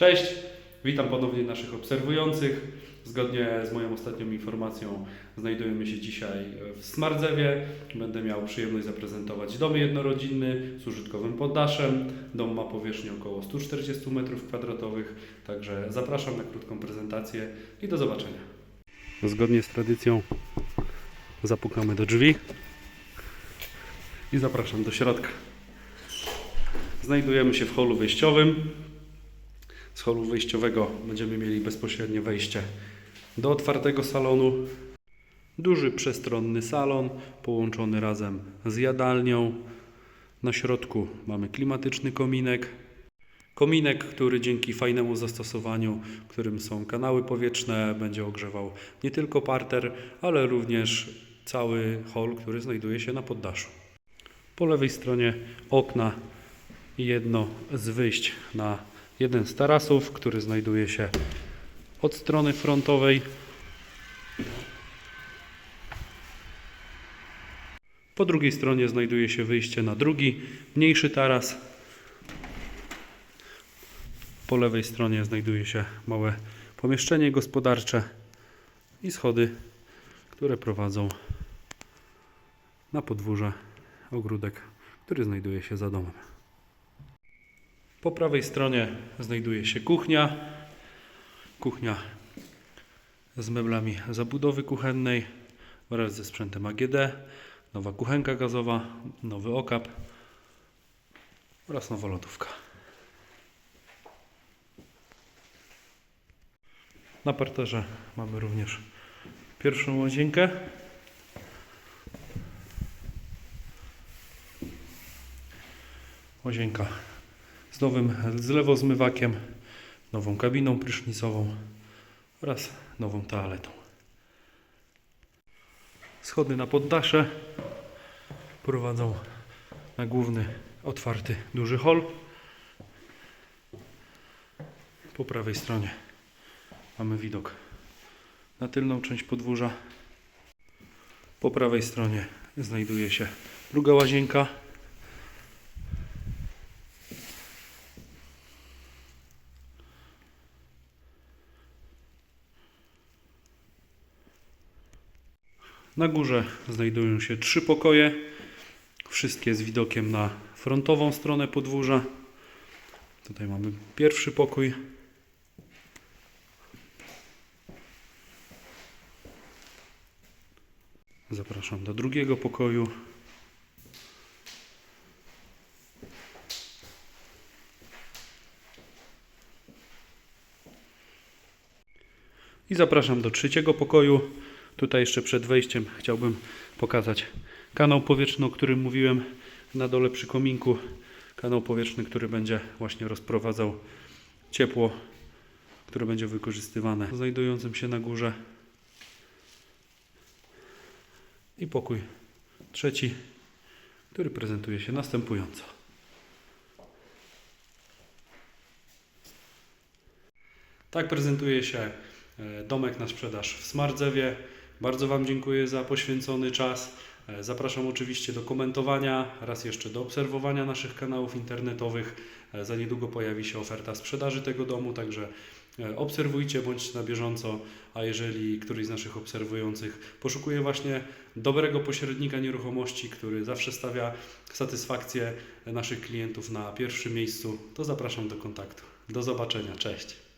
Cześć, witam ponownie naszych obserwujących. Zgodnie z moją ostatnią informacją znajdujemy się dzisiaj w Smardzewie. Będę miał przyjemność zaprezentować dom jednorodzinny z użytkowym poddaszem. Dom ma powierzchnię około 140 m2, także zapraszam na krótką prezentację i do zobaczenia. Zgodnie z tradycją zapukamy do drzwi i zapraszam do środka. Znajdujemy się w holu wyjściowym. Z holu wyjściowego będziemy mieli bezpośrednie wejście do otwartego salonu. Duży przestronny salon połączony razem z jadalnią. Na środku mamy klimatyczny kominek. Kominek, który dzięki fajnemu zastosowaniu, którym są kanały powietrzne, będzie ogrzewał nie tylko parter, ale również cały hol, który znajduje się na poddaszu. Po lewej stronie okna jedno z wyjść na jeden z tarasów, który znajduje się od strony frontowej. Po drugiej stronie znajduje się wyjście na drugi, mniejszy taras. Po lewej stronie znajduje się małe pomieszczenie gospodarcze i schody, które prowadzą na podwórze ogródek, który znajduje się za domem. Po prawej stronie znajduje się kuchnia. Kuchnia z meblami zabudowy kuchennej wraz ze sprzętem AGD, nowa kuchenka gazowa, nowy okap oraz nowa lodówka. Na parterze mamy również pierwszą łazienkę. Łazienka z nowym zlewozmywakiem, nową kabiną prysznicową oraz nową toaletą. Schody na poddasze prowadzą na główny, otwarty, duży hol. Po prawej stronie mamy widok na tylną część podwórza. Po prawej stronie znajduje się druga łazienka. Na górze znajdują się trzy pokoje, wszystkie z widokiem na frontową stronę podwórza. Tutaj mamy pierwszy pokój. Zapraszam do drugiego pokoju. I zapraszam do trzeciego pokoju. Tutaj jeszcze przed wejściem chciałbym pokazać kanał powietrzny, o którym mówiłem na dole przy kominku. Kanał powietrzny, który będzie właśnie rozprowadzał ciepło, które będzie wykorzystywane znajdującym się na górze. I pokój trzeci, który prezentuje się następująco. Tak prezentuje się e, domek na sprzedaż w Smardzewie. Bardzo Wam dziękuję za poświęcony czas. E, Zapraszam oczywiście do komentowania, raz jeszcze do obserwowania naszych kanałów internetowych. E, Za niedługo pojawi się oferta sprzedaży tego domu, także e, obserwujcie, bądźcie na bieżąco. A jeżeli któryś z naszych obserwujących poszukuje właśnie dobrego pośrednika nieruchomości, który zawsze stawia satysfakcję naszych klientów na pierwszym miejscu, to zapraszam do kontaktu. Do zobaczenia, cześć.